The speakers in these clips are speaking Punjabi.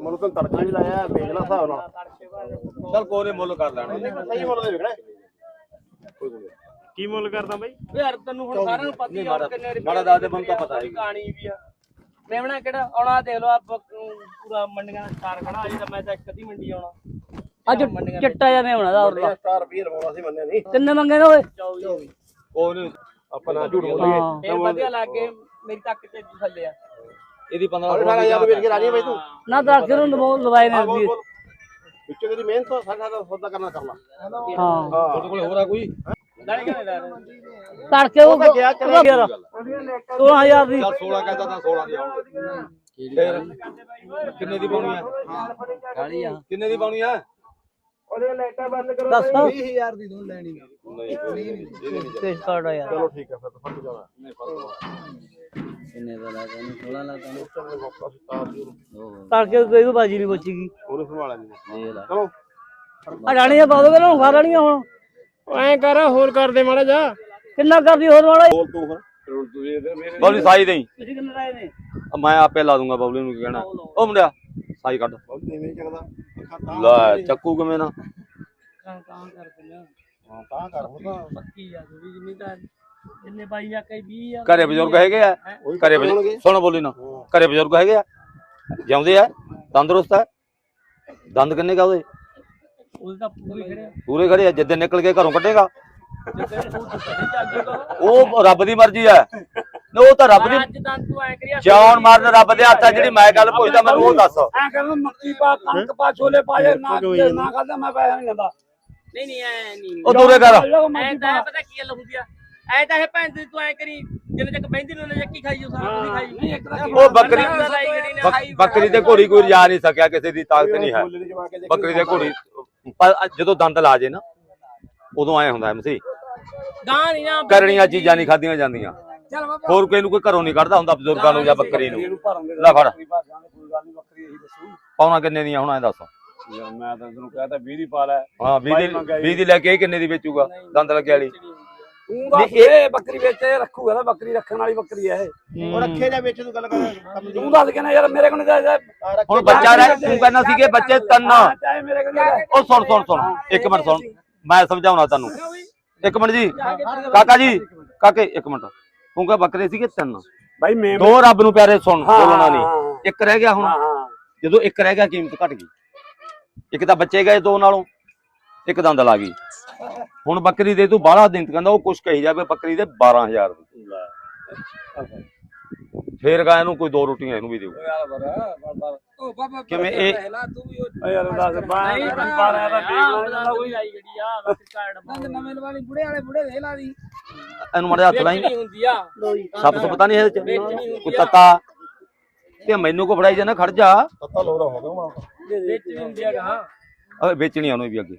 ਮੁੱਲ ਤਾਂ ਤੜਕਾ ਵੀ ਲਾਇਆ ਵੇਚ ਲਾ ਹਿਸਾਬ ਨਾਲ। ਚੱਲ ਕੋਈ ਨੀ ਮੁੱਲ ਕਰ ਲੈਣੇ। ਸਹੀ ਮੁੱਲ ਦੇ ਵਿਕਣਾ। ਕੀ ਮੁੱਲ ਕਰਦਾ ਬਾਈ? ਯਾਰ ਤੈਨੂੰ ਹੁਣ ਸਾਰਿਆਂ ਨੂੰ ਪਤਾ ਹੀ ਆ ਹੁਣ ਕਿੰਨੇ ਰੁਪਏ ਮਾੜਾ ਦੱਸ ਦੇ, ਮੈਨੂੰ ਤਾਂ ਪਤਾ ਹੈ। ਕਹਾਣੀ ਵੀ ਆ। ਮੇਵਣਾ ਕਿਹੜਾ ਆਉਣਾ ਦੇਖ ਲਓ ਆ ਪੂਰਾ ਮੰਡੀਆਂ ਦਾ ਸਟਾਰ ਖੜਾ ਅਜੇ ਤਾਂ ਮੈਂ ਤਾਂ ਇੱਕ ਅੱਧੀ ਮੰਡੀ ਆਉਣਾ। ਅੱਜ ਚਿੱਟਾ ਜਿਹਾ ਮੇਵਣਾ ਦਾ ਬੜੀਆ ਸਟਾਰ 20 ਲਵਾਉਣਾ ਸੀ ਮੰਨਿਆ ਨਹੀਂ। ਕਿੰਨੇ ਮੰਗੇ ਨੇ ਓਏ? ਕੋਈ ਨੀ ਆਪਾਂ ਨਾ ਝੂਠ ਬੋਲੀਏ। ਹਾਂ। ਇਹ ਵਧੀਆ ਲੱਗ ਗਏ ਮੇਰੀ ਤੱਕ ਤੇ ਥੱਲੇ ਆ। ਇਹਦੀ 15 ਅਰੇ ਸਾਰਾ ਯਾਰ ਵੇਚ ਕੇ ਰਾਜੀ ਬਈ ਤੂੰ। ਨਾ ਤਾਂ ਕਿਰੋਂ ਲਵਾਉ ਲਵਾਏ ਨੇ ਬੋਲ ਵੀ ਬੋਲ ਵਿੱਚੋਂ ਤੇਰੀ ਮਿਹਨਤ ਤੋਂ ਸਾਡਾ ਤਾਂ ਸੌਦਾ ਕਰਨਾ ਕਰ ਲਾ। ਹਾਂ। ਤੁਹਾਡੇ ਕੋਲ ਹੋਰ ਆ ਕੋਈ? ਤੜਕੇ ਉਹ ਤਾਂ ਗਿਆ ਚੱਲ। ਯਾਰ 16000 ਦੀ। ਚੱਲ 16 ਕਹਿੰਦਾ ਤਾਂ 16 ਦੀ ਆਉਣਗੇ ਫਿਰ ਕਿੰਨੇ ਦੀ ਪਾਉਣੀ ਆ? ਕਾਲੀ ਆ। ਕਿੰਨੇ ਦੀ ਪਾਉਣੀ ਆ? ਦੱਸ 20000 ਦੀ ਦੋਨ ਲੈਣੀ। ਨਹੀਂ ਤੇ ਕਾਰਡ ਆ ਯਾਰ ਚਲੋ ਠੀਕ ਹੈ ਫਿਰ ਤਾਂ ਫਟ ਜਾਣਾ। ਕਿੰਨੇ ਦਾ ਲਾ ਤੈਨੂੰ 16 ਲਾ ਤੈਨੂੰ ਚੱਲ ਵਾਪਸ ਸਟਾਰ ਦੀ ਉਹਨੂੰ ਤੜਕੇ ਕੋਈ ਵੀ ਬਾਜੀ ਨਹੀਂ ਬਚੀਗੀ ਉਹਨੂੰ ਸੰਭਾਲਿਆ ਨਹੀਂ ਦੇਖ ਲੈ। ਚਲੋ। ਆ ਰਾਣੀਆਂ ਪਾ ਦੋਗੇ ਨਾ ਖਾ ਲੈਣੀਆਂ ਹੁਣ। ਐਂ ਕਰ ਹੋਰ ਕਰ ਦੇ ਮਾੜਾ ਜਾ ਕਿੰਨਾ ਕਰਦੀ ਹੋਰ ਵਾਲਾ ਬੋਲ ਤੂੰ ਫਿਰ। ਬਬਲੀ ਸਾਈ ਦੇਈ। ਤੁਸੀਂ ਕਿੰਨੇ ਲਾਏ ਨੇ? ਮੈਂ ਆਪੇ ਲਾ ਦੂੰਗਾ ਬਬਲੀ ਨੂੰ ਕੀ ਕਹਿਣਾ। ਉਹ ਮੁੰਡਿਆ ਸਾਈ ਕੱਢ। ਬਹੁਤ ਨੀਵੇਂ ਚੱਕਦਾ? ਅੱਖਾਂ ਤਾਂ ਲੈ ਚੱਕੂ ਕਿਵੇਂ ਨਾ। ਕਰ ਦਿੰਦੇ ਹਾਂ ਤਾਂ ਕਰ ਹੁਣ ਤਾਂ। ਪੱਕੀ ਆ ਥੋੜੀ ਜਿੰਨੀ ਤਾਂ। ਜਿੰਨੇ ਬਾਈ ਆ ਕਈ 20 ਆ ਘਰੇ ਬਜ਼ੁਰਗ ਹੈਗੇ ਆ। ਘਰੇ ਬਜ਼ੁਰਗ ਸੁਣ ਬੋਲੀ ਨਾ। ਘਰੇ ਬਜ਼ੁਰਗ ਹੈਗੇ ਆ ਜਿਉਂਦੇ ਆ ਤੰਦਰੁਸਤ ਆ ਦੰਦ ਕਿੰਨੇ ਕਾ ਉਹਦੇ? ਉਹਦੇ ਤਾਂ ਪੂਰੀ ਖੜੇ ਪੂਰੇ ਖੜੇ ਆ ਜਿੱਦੇ ਨਿਕਲ ਕੇ ਘਰੋਂ ਕੱਢੇਗਾ। ਜਿੱਦਾਂ ਉਹ ਰੱਬ ਦੀ ਮਰਜ਼ੀ ਆ। ਨਾ ਉਹ ਤਾਂ ਰੱਬ ਦੀ ਜਾਨ ਮਾਰਨ ਰੱਬ ਦੇ ਹੱਥ ਆ ਜਿਹੜੀ ਮੈਂ ਗੱਲ ਪੁੱਛਦਾ ਮੈਨੂੰ ਉਹ ਦੱਸ। ਐ ਕਹਿੰਦਾ ਮੱਕੀ ਪਾ ਕਣਕ ਪਾ ਛੋਲੇ ਪਾ ਜੇ ਨਾ ਨਾ ਖਾਦਾ ਮੈਂ ਪੈਸਾ ਨਹੀਂ ਦਿੰਦਾ ਨਹੀਂ ਨਹੀਂ ਐ ਨਹੀਂ ਉਹ ਦੂਰੇ ਕਰ। ਐ ਤਾਂ ਪਤਾ ਕੀ ਗੱਲ ਹੁੰਦੀ ਆ? ਐ ਤਾਂ ਇਹ ਭੈਣ ਦੀ ਤੂੰ ਐ ਕਰੀ ਜਿੰਨੇ ਤੱਕ ਬਹਿੰਦੀ ਨੂੰ ਜੱਕੀ ਖਾਈ ਉਹ ਸਾਰਾ ਕੁਝ ਖਾਈ। ਨਹੀਂ ਇੱਕ ਤਾਂ ਉਹ ਬੱਕਰੀ ਨੇ ਬੱਕ- ਬੱਕਰੀ ਤੇ ਘੋੜੀ ਕੋਈ ਰਜਾ ਨਹੀਂ ਸਕਿਆ ਕਿਸੇ ਦੀ ਤਾਕਤ ਨਹੀਂ ਹੈ। ਕੇ ਬੱਕਰੀ ਤੇ ਘੋੜੀ ਪਰ ਜਦੋਂ ਦੰਦ ਲਾ ਜੇ ਨਾ ਉਦੋਂ ਐ ਹੁੰਦਾ ਐਮਸੀ ਗਾਂ ਨਹੀਂ ਨਾ ਕਰਨੀਆਂ ਚੀਜ਼ਾਂ ਨਹੀਂ ਖਾਧੀਆਂ ਜਾਂਦੀਆਂ। ਚੱਲ ਬਾਬਾ। ਹੋਰ ਕੋਈ ਨੂੰ ਕੋਈ ਘਰੋਂ ਨਹੀਂ ਕੱਢਦਾ ਹੁੰਦਾ ਬਜ਼ੁਰਗਾਂ ਨੂੰ ਜਾਂ ਬੱਕਰੀ ਨੂੰ। ਲੈ ਫੜ। ਪਾਉਣਾ ਕਿੰਨੇ ਦੀਆਂ ਹੁਣ ਐ ਦੱਸ। ਯਾਰ ਮੈਂ ਤਾਂ ਤੈਨੂੰ ਕਹਤਾ 20 ਦੀ ਪਾ ਲੈ। ਹਾਂ 20 ਦੀ 20 ਦੀ ਲੈ ਕੇ ਇਹ ਕਿੰਨੇ ਦੀ ਵੇਚੂਗਾ? ਦੰਦ ਲੱਗੇ ਵਾਲੀ। ਤੂੰ ਦੱਸ ਇਹ ਬੱਕਰੀ ਵੇਚੇ ਰੱਖੂਗਾ ਤਾਂ ਬੱਕਰੀ ਰੱਖਣ ਵਾਲੀ ਬੱਕਰੀ ਹੈ ਇਹ। ਉਹ ਰੱਖੇ ਜਾਂ ਵਿੱਚ ਨੂੰ ਗੱਲ ਕਰ ਕੰਮ ਦੀ ਤੂੰ ਦੱਸ ਕਹਿੰਦਾ ਯਾਰ ਮੇਰੇ ਕੋਲ ਨਹੀਂ ਜਾਇਦਾ ਹੁਣ ਬੱਚਾ ਰਹਿ ਤੂੰ ਕਹਿੰਦਾ ਸੀ ਕਿ ਬੱਚੇ ਤਿੰਨ। ਉਹ ਸੁਣ ਸੁਣ ਸੁਣ। ਇੱਕ ਮਿੰਟ ਸੁਣ। ਮੈਂ ਸਮਝਾਉਣਾ ਤੈਨੂੰ। ਇੱਕ ਮਿੰਟ ਜੀ। ਕਾਕਾ ਜੀ ਕਾਕੇ ਇੱਕ ਮਿੰਟ। ਤੂੰ ਕਹ ਬੱਕਰੇ ਸੀਗੇ ਤਿੰਨ। ਭਾਈ ਮੈਂ ਦੋ ਰੱਬ ਨੂੰ ਪਿਆਰੇ ਸੁਣ ਬੋਲਣਾ ਨਹੀਂ। ਇੱਕ ਰਹਿ ਗਿਆ ਹੁਣ। ਜਦੋਂ ਇੱਕ ਰਹਿ ਗਿਆ ਕੀਮਤ ਘਟ ਗਈ। ਇੱਕ ਤਾਂ ਬੱਚੇ ਗਏ ਦੋ ਨਾਲੋਂ। ਇੱਕ ਦੰਦ ਲਾ ਗਈ। ਹੁਣ ਬੱਕਰੀ ਦੇ ਤੂੰ ਬਾਹਲਾ ਦਿਨ ਕਹਿੰਦਾ ਉਹ ਕੁਛ ਕਹੀ ਜਾਵੇ ਬੱਕਰੀ ਦੇ 12000 ਦੀ। ਫੇਰ ਗਾ ਇਹਨੂੰ ਕੋਈ ਦੋ ਰੋਟੀਆਂ ਇਹਨੂੰ ਵੀ ਬਾਬਾ ਕਿਵੇਂ ਇਹ ਤੂੰ ਵੀ ਯਾਰ ਦੱਸ ਬਾਹਰ ਬਾਹਰ ਆ ਤਾਂ ਦੇਖ ਲੈਣਾ ਕੋਈ ਆਈ ਜਿਹੜੀ ਆ ਬੱਕਰੀ ਕਾਰਡ ਨਵੇਂ ਵਾਲੀ ਬੁੜੇ ਵਾਲੇ ਬੁੜੇ ਦੇ ਲਾ ਦੀ। ਇਹਨੂੰ ਮੜੇ ਹੱਥ ਲਾਈ। ਨਹੀਂ ਹੁੰਦੀ ਆ। ਸੱਪ ਸੁੱਪ ਤਾਂ ਨਹੀਂ ਇਹਦੇ ਚ? ਕੋਈ। ਤੱਤਾ? ਤੇ ਮੈਨੂੰ ਕੋ ਫੜਾਈ ਜਾਣਾ ਖੜ ਜਾ। ਤੱਤਾ ਲੋਰਾ ਹੋ ਗਿਆ ਮਾਂ ਵੇਚਣੀ ਹੁੰਦੀ ਆ ਗਾਂ। ਵੇਚਣੀ ਆ ਉਹਨੂੰ ਵੀ ਅੱਗੇ।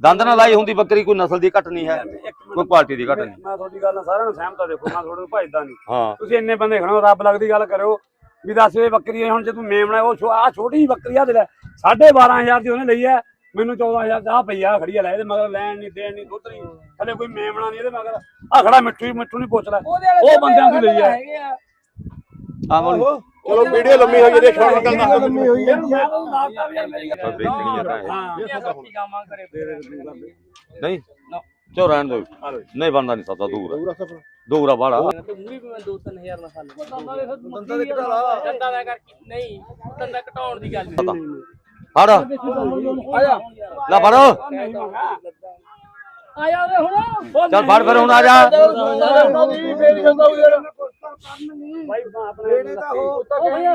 ਦੰਦ ਨਾਲ ਲਾਈ ਹੁੰਦੀ ਬੱਕਰੀ ਕੋਈ ਨਸਲ ਦੀ ਘਟ ਨਹੀਂ ਹੈ ਕੋਈ ਕੁਆਲਿਟੀ ਦੀ ਘਟ ਨਹੀਂ। ਮੈਂ ਤੁਹਾਡੀ ਗੱਲ ਨਾਲ ਸਾਰਿਆਂ ਨੂੰ ਸਹਿਮਤ ਆ ਦੇਖੋ ਮੈਂ ਤੁਹਾਡੇ ਨੂੰ ਭਜਦਾ ਨਹੀਂ। ਹਾਂ। ਤੁਸੀਂ ਇੰਨੇ ਬੰਦੇ ਖੜੋ ਰੱਬ ਲੱਗਦੀ ਗੱਲ ਕਰਿਓ ਵੀ ਦੱਸ ਵੇ ਬੱਕਰੀ ਹੈ, ਹੁਣ ਜੇ ਤੂੰ ਮੇਮਣਾ ਉਹ ਆ ਛੋਟੀ ਬੱਕਰੀ ਆ ਦੇ ਲੈ 12500 ਦੀ ਉਹਨੇ ਲਈ ਹੈ ਮੈਨੂੰ 14000 ਦਾ ਪਈ ਆ ਖੜੀ ਆ ਲੈ ਇਹਦੇ ਮਗਰ ਲੈਣ ਨਹੀਂ ਦੇਣ ਨਹੀਂ ਦੁੱਧ ਨਹੀਂ ਥਲੇ ਕੋਈ ਮੇਮਣਾ ਨਹੀਂ ਇਹਦੇ ਮਗਰ। ਆ ਖੜਾ ਮਿੱਠੂ ਮਿੱਠੂ ਨਹੀਂ ਪੁੱਛ ਲੈ ਉਹ ਬੰਦਿਆਂ ਦੀ ਲਈ ਹੈ। ਆ। ਬੋਲ। ਚਲੋ ਵੀਡੀਓ ਲੰਮੀ ਹੋਈ ਜੇ ਸ਼ਾਰਟ ਨਿਕਲਦਾ ਲੰਮੀ ਹੋਈ ਮੇਰੀ ਗੱਲ ਵੇਚਣੀ ਆ ਤਾਂ ਇਹ। ਹਾਂ ਨਹੀਂ। ਚੋ ਰਹਿਣ ਦੋ ਨਹੀਂ ਬਣਦਾ ਨਹੀਂ ਸਦਾ ਦੂਰ ਹੈ। ਦੂਰ ਬਾੜਾ ਤੇ ਮੂਰੀ ਵੀ ਮੈਂ 2-3000 ਨਾਲ ਖਾ ਲਵਾਂ ਦੰਦਾਂ ਦੇ ਘਟਾ ਲਾ। ਦੰਦਾਂ ਦਾ ਕਰਕੇ। ਨਹੀਂ ਦੰਦਾਂ ਘਟਾਉਣ ਦੀ ਗੱਲ ਨਹੀਂ। ਫੜ। ਆਇਆ। ਲੈ ਫੜ। ਆਇਆ ਵੇ ਹੁਣ। ਚੱਲ ਫੜ ਫਿਰ ਹੁਣ ਆ ਜਾ। ਭਾਈ ਆਪਣੇ ਤਾਂ ਹੋ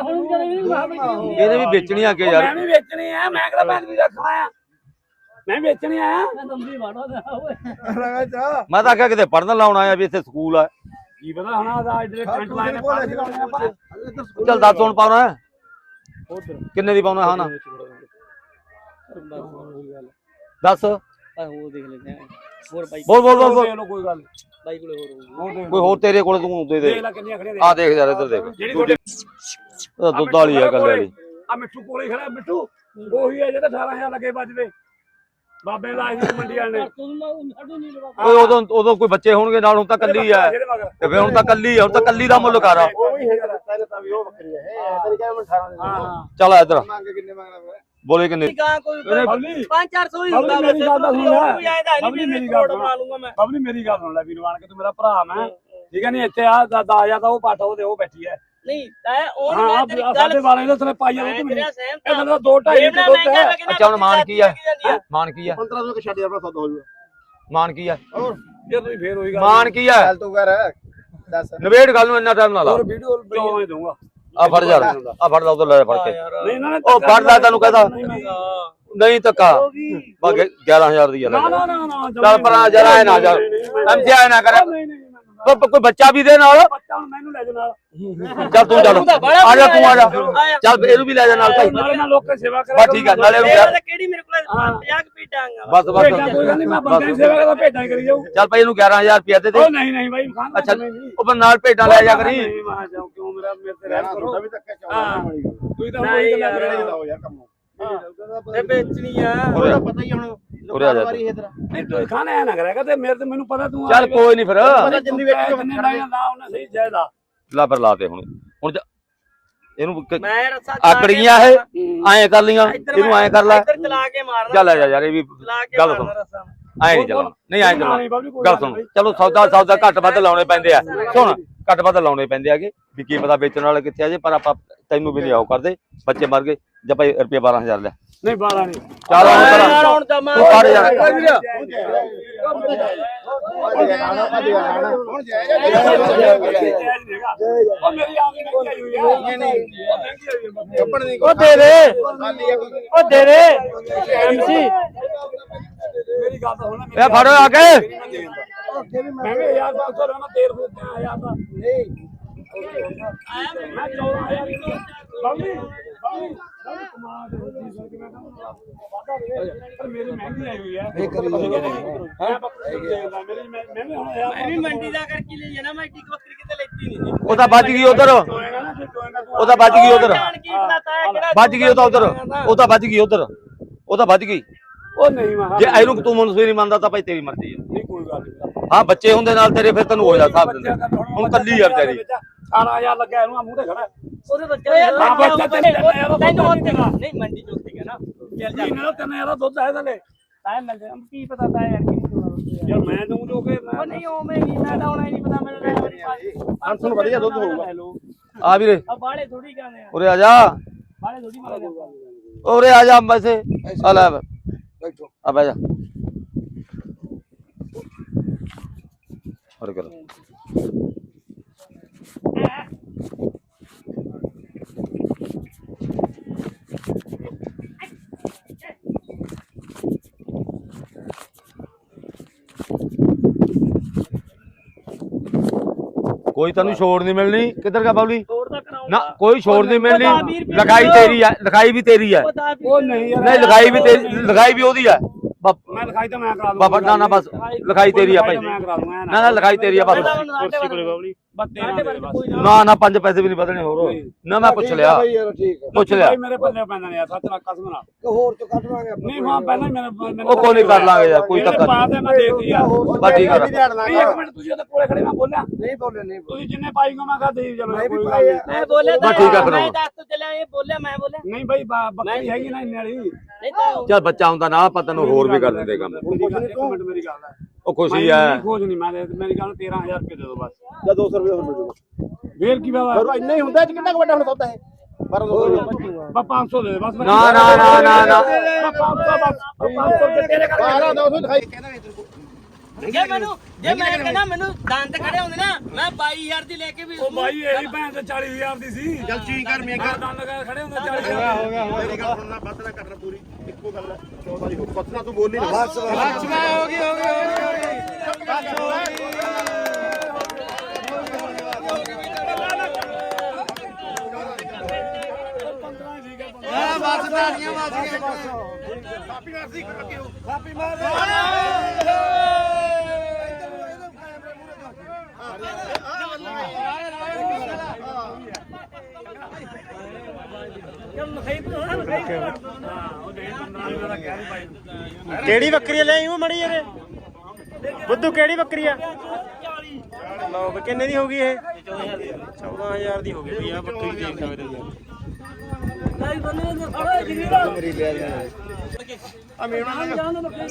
ਹੁਣ ਵੀ ਇਹਨੇ ਵੇਚਣੀ ਆ ਕੇ ਯਾਰ। ਮੈਂ ਵੀ ਵੇਚਣੀ ਆ ਮੈਂ ਕਿਹੜਾ ਭੈਣ ਵੀ ਰੱਖਣਾ ਆ? ਮੈਂ ਵੇਚਣੀ ਆ। ਮੈਂ ਦੰਦੀ ਵਾੜਾ ਦਾ ਓਏ। ਮੈਂ ਤਾਂ ਆਖਿਆ ਕਿਤੇ ਪੜਨ ਲਾਉਣਾ ਆ ਵੀ ਇੱਥੇ ਸਕੂਲ ਆ। ਕੀ ਪਤਾ ਹੁਣ ਆਦਾ ਜਿਹੜੇ ਕਰੰਟ ਲਾਈਨ ਚੱਲ ਦੱਸ ਹੁਣ ਪਾਉਣਾ? ਕਿੰਨੇ ਦੀ ਪਾਉਣਾ ਹਾਂ ਨਾ? ਦੱਸ। ਆ ਹੋਰ ਦੇਖ ਲੈਂਦੇ ਆ। ਹੋਰ ਬਾਈ ਬੋਲ ਬੋਲ ਬੋਲ ਬੋਲ। ਚਲੋ ਕੋਈ ਗੱਲ ਨੀ। ਬਾਈ ਕੋਲੇ ਹੋਰ ਹੋਊਗੀ। ਉਹ ਦੇਖ ਕੋਈ ਹੋਰ ਤੇਰੇ ਕੋਲ ਤੂੰ ਦੇ ਦੇ। ਦੇਖ ਲੈ ਕਿੰਨੀਆਂ ਖੜੀਆਂ ਆ ਦੇਖ ਯਾਰ ਇੱਧਰ ਦੇਖ। ਜਿਹੜੀ ਤੁਹਾਡੇ ਉਹਦਾ ਦੁੱਧ ਵਾਲੀ ਆ ਗੱਲ ਵਾਲੀ। ਆ ਮਿੱਠੂ ਕੋਲੇ ਖੜਾ ਮਿੱਠੂ। ਉਹੀ ਹੈ ਜਿਹੜਾ 18000 ਲੱਗੇ ਵੱਜਦੇ ਬਾਬੇ ਲਾਜ ਦੀ ਮੰਡੀ ਵਾਲੇ ਨੇ। ਤੂੰ ਸਾਡੂ ਨਹੀਂ ਲਵਾ ਓਏ ਉਦੋਂ ਉਦੋਂ ਕੋਈ ਬੱਚੇ ਹੋਣਗੇ ਨਾਲ ਹੁਣ ਤਾਂ ਕੱਲੀ ਆ। ਇਹਦੇ ਮਗਰ। ਤੇ ਫਿਰ ਹੁਣ ਤਾਂ ਕੱਲੀ ਆ ਹੁਣ ਤਾਂ ਕੱਲੀ ਦਾ ਮੁੱਲ ਕਰ ਆ। ਉਹ ਵੀ ਹੈਗਾ। ਤੇਰੇ ਤਾਂ ਵੀ ਉਹ ਬੱਕਰੀ ਹੈ ਇਹ ਤੇਰੀ ਕਿਹਾ ਮੈਂ 18 ਦੇ ਹਾਂ ਹਾਂ। ਚੱਲ ਇੱਧਰ ਮੰਗ ਕਿੰਨੇ ਮੰਗਣਾ ਬੋਲੇ ਕਿੰਨੇ? ਗਾਂ ਕੋਈ ਬਬਲੀ 5-400 ਹੀ ਹੁੰਦਾ ਮੇਰੀ ਗੱਲ ਤਾਂ ਸੁਣ ਲੈ ਨਹੀਂ ਬਬਲੀ ਮੇਰੀ ਗੱਲ ਸੁਣ। ਬਣਾ ਲੂੰਗਾ ਮੈਂ। ਬਬਲੀ ਮੇਰੀ ਗੱਲ ਸੁਣ ਲੈ ਵੀਰਵਾਨ ਕਿ ਤੂੰ ਮੇਰਾ ਭਰਾ ਮੈਂ ਠੀਕ ਹੈ ਨਹੀਂ ਇੱਥੇ ਆ ਦਾ ਦਾ ਆਇਆ ਤਾਂ ਉਹ ਪਾਠਾ ਉਹਦੇ ਉਹ ਬੈਠੀ ਹੈ। ਨਹੀਂ ਤੈ ਉਹ ਹਾਂ ਨਹੀਂ ਆ ਮੈਂ ਤੇਰੀ ਸਾਡੇ ਗੱਲ ਬਾਰੇ ਇਹਦੇ ਥਲੇ ਪਾਈ ਜਾਂਦੇ ਤੂੰ ਤੇਰਾ ਮੈਨੂੰ ਸਹਿਮਤ ਇਹ ਹਾਂ ਤਾਂ ਦੋ ਢਾਈ ਰੇਟ ਇੰਚ ਨਾਲ ਦੁੱਧ ਹੈ। ਅੱਛਾ ਹੁਣ ਮਾਨ ਕੀ ਆ? ਮਾਨ ਕੀ ਆ? 1500 ਕੇ ਛੱਡ ਆਪਣਾ ਸੌਦਾ ਹੋ ਜੂਗਾ ਮਾਨ ਕੀ ਆ? ਹੋਰ ਜੇ ਤੁਸੀਂ ਫੇਰ ਉਹੀ ਗੱਲ ਮਾਨ ਕੀ ਆ? ਚੱਲ ਤੂੰ ਕਰ ਦੱਸ। ਨਵੇੜ ਗੱਲ ਨੂੰ ਇੰਨਾ ਟਾਈਮ ਨਾ ਲਾ। ਹੋਰ ਵੀਡੀਓ ਕਿਉਂ ਹੀ ਦਊਂਗਾ। ਆ ਫੜ ਜਾ। ਆ ਫੜ ਲਾ ਉਧਰ ਲੈ ਫੜ ਕੇ। ਨਹੀਂ ਇਹਨਾਂ ਨੇ ਉਹ ਫੜ ਲੈ ਤੈਨੂੰ ਕਹਦਾ। ਨਹੀਂ, ਨਹੀਂ। ਨਹੀਂ ਧੱਕਾ। ਬਾ 11000 ਦੀ ਨਾ ਨਾ ਨਾ ਨਾ ਚੱਲ ਪਰਾਂ ਜਰਾ ਨਾ ਜਾ। ਐਮਸੀ ਆਏ ਨਾ ਕਰ। ਕੋਈ ਬੱਚਾ ਵੀ ਦੇ ਨਾਲ? ਬੱਚਾ ਹੁਣ ਮੈਨੂੰ ਲੈ ਜਾ ਨਾਲ। ਚੱਲ ਤੂੰ ਚੱਲ। ਆ ਜਾ ਤੂੰ ਆ ਜਾ। ਚੱਲ ਇਹਨੂੰ ਵੀ ਲੈ ਜਾ ਨਾਲ ਭਾਈ। ਨਾਲੇ ਨਾਲ ਲੋਕਾਂ ਸੇਵਾ ਕਰਾ ਬਸ ਠੀਕ ਆ ਨਾਲੇ ਉਹਨੂੰ ਇਹ ਕਹਿ- ਕਿਹੜੀ ਮੇਰੇ ਕੋਲ 50 ਪੀਟਾਂਗਾ ਬਸ ਭੇਡਾਂ ਕੋਈ ਗੱਲ ਨਹੀਂ ਮੈਂ ਬੰਦੇ ਦੀ ਸੇਵਾ ਕਰਦਾ ਭੇਡਾਂ ਕਰੀ ਜਾਊ। ਚੱਲ ਭਾਈ ਇਹਨੂੰ 11000 ਰੁਪਇਆ ਦੇ ਦੇ। ਉਹ ਨਹੀਂ ਨਹੀਂ ਖਾਨ ਅੱਛਾ ਉਹ ਬੰਦਾ ਨਾਲ ਭੇਡਾਂ ਲੈ ਜਾ ਕਰੀ। ਨਹੀਂ ਮੈਂ ਜਾਉ ਕਿਉਂ ਮੇਰਾ ਮੇਰੇ ਤੇ ਰਹਿ ਕਰੋ। ਮਣੀ ਤੂੰ ਕੋਈ ਗੱਲ ਨਹੀਂ ਲਾਓ ਯਾਰ ਕੰਮ। ਇਹ ਵੇਚਣੀ ਆ। ਆ। ਪਤਾ ਹੀ ਹੁਣ ਉਰੇ ਆ ਜਾ ਨਹੀਂ ਤੂੰ ਖਾਣਾ ਐ ਨਾ ਕਰੇਗਾ ਤੇ ਮੇਰੇ ਤੇ ਮੈਨੂੰ ਪਤਾ ਤੂੰ ਚੱਲ ਕੋਈ ਨਹੀਂ ਫਿਰ। ਪਤਾ ਜਿੰਨੀ ਵੇਚ ਕੇ ਕਿੰਨੇ ਲਾਇਆ ਨਾ ਉਹਨੇ ਸਹੀ ਜਾਇਦਾ। ਲਾ ਫਿਰ ਲਾ ਤੇ ਹੁਣ। ਹੁਣ ਜਾ- ਇਹਨੂੰ ਕ- ਮੈਂ ਰੱਸਾ ਆਕੜੀਆਂ ਇਹ ਐਂ ਕਰ ਲੀਆਂ ਇਹਨੂੰ ਐਂ ਕਰ ਲੈ। ਇੱਧਰ ਚਲਾ ਕੇ ਮਾਰਨਾ ਚੱਲ ਆ ਜਾ ਯਾਰ ਇਹ ਵੀ ਚਲਾ ਕੇ ਗੱਲ ਮਾਰਨਾ ਸੁਣ। ਰੱਸਾ। ਐਂ ਨਹੀਂ ਚੱਲਣਾ। ਨਹੀਂ ਐਂ ਚੱਲਣਾ। ਗੱਲ ਸੁਣ। ਚਲੋ ਸੌਦਾ ਸੌਦਾ ਘੱਟ ਵੱਧ ਲਾਉਣੇ ਪੈਂਦੇ ਆ। ਸੁਣ ਘੱਟ ਵੱਧ ਲਾਉਣੇ ਪੈਂਦੇ ਆਗੇ ਵੀ ਕੀ ਪਤਾ ਵੇਚਣ ਵਾਲੇ ਕਿੱਥੇ ਆ ਜੇ ਪਰ ਆਪਾਂ ਤੈਨੂੰ ਵੀ ਨਹੀਂ ਆਓ ਕਰਦੇ ਬੱਚੇ ਮਰ ਗਏ ਜਾਂ ਭਾਈ ਰੁਪਏ 12000 ਲੈ ਨਹੀਂ 12 ਨਹੀਂ। ਚੱਲ ਹੁਣ ਹੁਣ ਤਾਂ ਮੈਂ ਤੂੰ ਕਰ ਯਾਰ ਹੁਣ ਉਹ ਮੇਰੀ ਆਪ ਨਹੀਂ ਆਈ ਹੋਈ ਹੈ ਨਹੀਂ ਕੱਪੜ ਨਹੀਂ ਉਹ ਦੇ ਦੇ। ਖਾਲੀ ਆ ਕੋਈ ਉਹ ਦੇ ਦੇ। ਐਮਸੀ ਮੇਰੀ ਗੱਲ ਤਾਂ ਸੁਣ ਲੈ। ਇਹ ਫੜੋ ਆ ਕੇ। ਮੈਂ ਵੀ ਯਾਰ 500 ਰੁਪਏ ਤੇਲ ਫੂਕ ਕੇ ਆਇਆ ਤਾਂ ਨਹੀਂ। ਮੈਂ 14000 ਕਿਲੋ ਬਾਬੀ ਬਾਬੀ ਕਮਾਲ ਦੇ ਚੀਜ਼ ਹੈ ਕਿ ਮੈਂ ਕਹਿੰਦਾ ਵਾਦਾ ਦੇ ਪਰ ਮੇਰੀ ਮਹਿੰਗੀ ਆਈ ਹੋਈ ਹੈ ਇਹ ਕਰੀ ਮੇਰੀ ਮੈਂ ਮੈਂ ਵੀ ਹੁਣ ਯਾਰ ਮੈਂ ਵੀ ਮੰਡੀ ਦਾ ਕਰਕੇ ਲਈ ਜਾਣਾ ਮੈਂ ਟਿਕ ਬੱਕਰੀ ਕਿਤੇ ਲੈਤੀ ਨਹੀਂ ਉਹ ਤਾਂ ਵੱਜ ਗਈ ਉਧਰ। ਜੇ ਉਹ ਤਾਂ ਵੱਜ ਗਈ ਉਧਰ। ਵੱਜ ਗਈ ਉਹ ਤਾਂ ਉਧਰ। ਉਹ ਤਾਂ ਵੱਜ ਗਈ ਉਧਰ। ਉਹ ਤਾਂ ਵੱਜ ਗਈ। ਉਹ ਨਹੀਂ ਮੈਂ ਜੇ ਇਹਨੂੰ ਤੂੰ ਮਨਸੂਰੀ ਨਹੀਂ ਮੰਨਦਾ ਤਾਂ ਭਾਈ ਤੇਰੀ ਮਰਜ਼ੀ ਹੈ ਨਹੀਂ ਕੋਈ ਗੱਲ ਨਹੀਂ। ਹਾਂ ਬੱਚੇ ਹੁੰਦੇ ਨਾਲ ਤੇਰੇ ਫਿਰ ਤੈਨੂੰ ਹੋ ਜਾ ਸਾਹਬ ਹੁਣ ਕੱਲੀ ਆ ਵਿਚਾਰੀ। 18000 ਲੱਗਿਆ ਇਹਨੂੰ ਆ ਮੂੰਹ ਤੇ ਖੜਾ ਉਹਦੇ ਬੱਚੇ ਹਾਂ, ਬੱਚਾ ਤੈਨੂੰ ਤੈਨੂੰ ਯਾਰ ਤੈਨੂੰ ਦੁੱਧ ਉੱਥੇ ਦੇਣਾ। ਨਹੀਂ ਮੰਡੀ ਚ ਉੱਥੇ ਨਾ। ਚੱਲ ਜਾ। ਮਹੀਨੇ ਦਾ 3000 ਦੁੱਧ ਹੈ ਥਲੇ। ਤਾਂ ਮਿਲ ਜਾ ਕੀ ਪਤਾ ਤਾਂ ਯਾਰ ਕੀ ਯਾਰ। ਮੈਂ ਦੂੰ ਜੋ ਕਿ ਉਹ ਨਹੀਂ ਉਵੇਂ ਨਹੀਂ ਮੈਂ ਤਾਂ ਆਉਣਾ ਹੀ ਨਹੀਂ ਪਤਾ ਮੈਨੂੰ ਪਾਸ ਅੰਸਨ ਵਧੀਆ ਦੁੱਧ ਹੋਊਗਾ। ਆ ਵੀਰੇ। ਆ ਬਾਲੇ ਥੋੜੀ ਕਹਿੰਦੇ ਆ। ਉਰੇ ਆ ਜਾ। ਬਾਲੇ ਥੋੜੀ ਆ ਉਰੇ ਆ ਜਾ ਵੈਸੇ ਆ ਲੈ ਬੈਠੋ। ਆ ਬਹਿ ਜਾ। ਹਰ ਕਰ। ਕੋਈ ਤੈਨੂੰ ਛੋੜ ਨਹੀਂ ਮਿਲਣੀ। ਕਿੱਧਰ ਗਿਆ ਬਬਲੀ? ਨਾ ਕੋਈ ਛੋੜ ਨਹੀਂ ਮਿਲਣੀ। ਲਿਖਾਈ ਤੇਰੀ ਹੈ ਲਿਖਾਈ ਵੀ ਤੇਰੀ ਹੈ ਉਹ ਨਹੀਂ ਯਾਰ। ਨਹੀਂ ਲਿਖਾਈ ਵੀ ਤੇਰੀ ਲਿਖਾਈ ਵੀ ਉਹਦੀ ਹੈ ਬਾ- ਮੈਂ ਲਿਖਾਈ ਤਾਂ ਮੈਂ ਕਰਾ ਦੂੰਗਾ। ਬਾਬਾ ਨਾ ਨਾ ਬਸ। ਲਿਖਾਈ ਤੇਰੀ ਆ ਭਾਈ। ਨਾ। ਨਾ ਲਿਖਾਈ ਤੇਰੀ ਆ ਬਸ। ਕੁਰਸੀ ਕੋਲੇ ਬਾਬਲੀ ਬਸ ਤੇਰਾ ਦੇ ਬਸ ਨਾ ਨਾ ਪੰਜ ਪੈਸੇ ਵੀ ਨਹੀਂ ਵਧਣੇ ਹੋਰ। ਨਾ ਮੈਂ ਪੁੱਛ ਲਿਆ। ਯਾਰ ਠੀਕ ਹੈ ਪੁੱਛ ਲਿਆ। ਮੇਰੇ ਪੱਲੇ ਪੈਂਦਾ ਨੇ ਯਾਰ ਸੱਚ ਨਾਲ ਕਸਮ ਨਾਲ। ਹੋਰ ਤੋਂ ਕੱਢ ਲਾਂਗੇ ਨਹੀਂ ਹਾਂ ਪਹਿਲਾਂ ਹੀ ਮੇਰੇ ਉਹ ਕੋਈ ਨਹੀਂ ਕਰ ਲਾਂਗੇ ਯਾਰ ਕੋਈ ਮੈਂ ਯਾਰ। ਬਸ ਠੀਕ ਇੱਕ ਮਿੰਟ ਤੁਸੀਂ ਉਹਦੇ ਕੋਲੇ ਖੜੇ ਮੈਂ ਬੋਲਿਆ। ਨਹੀਂ ਬੋਲੇ ਨਹੀਂ ਤੁਸੀਂ ਜਿੰਨੇ ਪਾਈ ਗੋ ਮੈਂ ਕਹਾ ਦੇ ਚਲੋ ਮੈਂ ਵੀ ਕੋਈ ਗੱਲ ਪਾਏ ਆ। ਨਹੀਂ। ਮੈਂ ਬੋਲਿਆ ਬਸ ਠੀਕ ਆ ਫਿਰ ਮੈਂ ਹੁਣ। ਦੱਸ ਤੋਂ ਚੱਲਿਆ ਇਹ ਬੋਲਿਆ ਮੈਂ ਬੋਲਿਆ। ਨਹੀਂ ਭਾਈ ਬਾ- ਬੱਕਰੀ ਹੈਗੀ ਨਾ ਇੰਨੇ ਵਾਲੀ। ਨਹੀਂ ਤਾਂ ਚੱਲ ਬੱਚਾ ਹੁੰਦਾ ਨਾ ਆਪਾਂ ਤੈਨੂੰ ਹੋਰ ਵੀ ਕਰ ਦਿੰਦੇ ਕੰਮ। ਇੱਕ ਮਿੰਟ ਮੇਰੀ ਗੱਲ ਹੈ। ਉਹ ਖੁਸ਼ੀ ਮੈਂ ਹੈ ਨਹੀਂ ਖੋਜ ਨਹੀਂ ਮੈਂ ਤੇ- ਮੇਰੀ ਗੱਲ 13000 ਰੁਪਏ ਦੇ ਦਿਓ ਬਸ। ਜਾਂ 200 ਰੁਪਏ ਹੋਰ ਮਿਲ ਜੂਗਾ। ਫੇਰ ਕੀ ਬਾਬਾ ਹੋਰ ਇੰਨਾ ਹੀ ਹੁੰਦਾ ਇਹ ਚ ਕਿੰਨਾ ਕੁ ਵੱਡਾ ਹੁਣ ਸੌਦਾ ਹੈ? ਪਰ 200 ਰੁਪਏ। ਬਾ 500 ਦੇ ਦੇ ਬਸ ਨਾ ਨਾ ਨਾ ਨਾ ਨਾ। 500 ਬਸ 500 ਰੁਪਏ ਤੇਰੇ ਕਰਕੇ। 12 200 ਦਿਖਾਈ। ਕਹਿੰਦਾ ਵੇ ਤੇਰੇ ਜੇ ਮੈਨੂੰ ਜੇ ਮੈਂ ਕਹਿੰਦਾ ਮੈਨੂੰ ਦੰਦ ਖੜੇ ਹੁੰਦੇ ਨਾ ਮੈਂ 22000 ਦੀ ਲੈ ਕੇ ਵੀ ਉਹ ਬਾਈ ਇਹੀ ਭੈਣ ਤੇ 40000 ਦੀ ਸੀ। ਚੱਲ ਚੀਂ ਕਰ ਮੇ ਘਰ ਦੰਦ ਲਗਾ ਖੜੇ ਹੁੰਦੇ 40000 ਹੋ ਗਿਆ ਮੇਰੀ ਗੱਲ ਸੁਣਨਾ ਵੱਧ ਨਾ ਕਰਨਾ ਪੂਰੀ। ਇੱਕੋ ਗੱਲ ਹੈ 14 ਦੀ ਹੋ ਪਤਨਾ ਤੂੰ ਬੋਲੀ ਨਾ। ਬਸ ਬਸ। ਹੋ ਗਈ ਹੋ ਗਈ ਬਸ ਤਾੜੀਆਂ ਵੱਜ ਗਈਆਂ ਹੋ। ਮਾਰ ਕਿਹੜੀ ਬੱਕਰੀ ਲੈ ਉਹ ਮੜੀ ਯਾਰ ਬੁੱਧੂ ਕਿਹੜੀ ਬੱਕਰੀ ਆ? ਲਓ ਵੀ ਕਿੰਨੇ ਦੀ ਹੋ ਗਈ ਇਹ? 14000 ਦੀ ਹੋ ਗਈ ਵੀ ਆ ਬੱਕਰੀ ਦੇਖ ਸਕਦੇ ਹੋ। ਨਹੀਂ ਬੰਨੇ ਨੇ ਖੜਾ ਜੀਰਾ ਆ ਮੇਵਣਾ